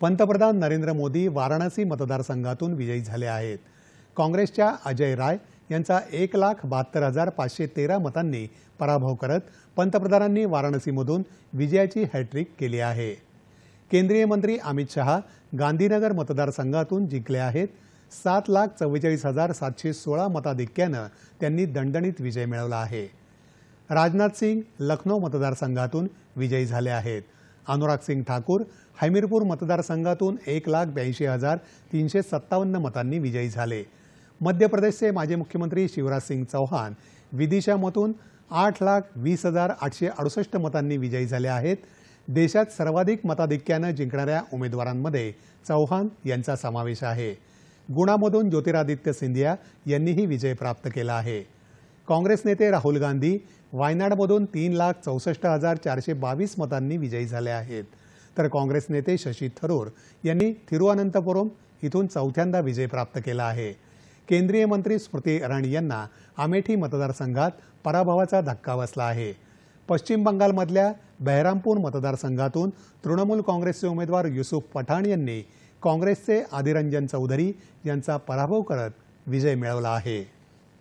पंतप्रधान नरेंद्र मोदी वाराणसी मतदारसंघातून विजयी झाले आहेत. काँग्रेसच्या अजय राय यांचा एक लाख बहात्तर हजार पाचशे तेरा मतांनी पराभव करत पंतप्रधानांनी वाराणसीमधून विजयाची हॅट्रिक केली आहे. केंद्रीय मंत्री अमित शहा गांधीनगर मतदारसंघातून जिंकले आहेत. सात लाख चव्वेचाळीस हजार सातशे सोळा मताधिक्यानं त्यांनी दणदणीत विजय मिळवला आहे. राजनाथ सिंग लखनौ मतदारसंघातून विजयी झाले आहेत. अनुराग सिंग ठाकूर हमीरपूर मतदारसंघातून एक लाख ब्याऐंशी हजार तीनशे सत्तावन्न मतांनी विजयी झाले. मध्य प्रदेशचे माजी मुख्यमंत्री शिवराज सिंग चौहान विदिशामधून आठ लाख वीस हजार आठशे अडुसष्ट मतांनी विजयी झाले आहेत. देशात सर्वाधिक मताधिक्यानं जिंकणाऱ्या उमेदवारांमध्ये चौहान यांचा समावेश आहे. गुणामधून ज्योतिरादित्य सिंधिया यांनीही विजय प्राप्त केला आहे. काँग्रेस नेते राहुल गांधी वायनाडमधून तीन लाख चौसष्ट हजार चारशे बावीस मतांनी विजयी झाले आहेत. तर काँग्रेस नेते शशी थरूर यांनी थिरुअनंतपुरम इथून चौथ्यांदा विजय प्राप्त केला आहे. केंद्रीय मंत्री स्मृती इराणी यांना अमेठी मतदारसंघात पराभवाचा धक्का बसला आहे. पश्चिम बंगालमधल्या बहरामपूर मतदारसंघातून तृणमूल काँग्रेसचे उमेदवार युसुफ पठाण यांनी काँग्रेसचे आदिरंजन चौधरी यांचा पराभव करत विजय मिळवला आहे.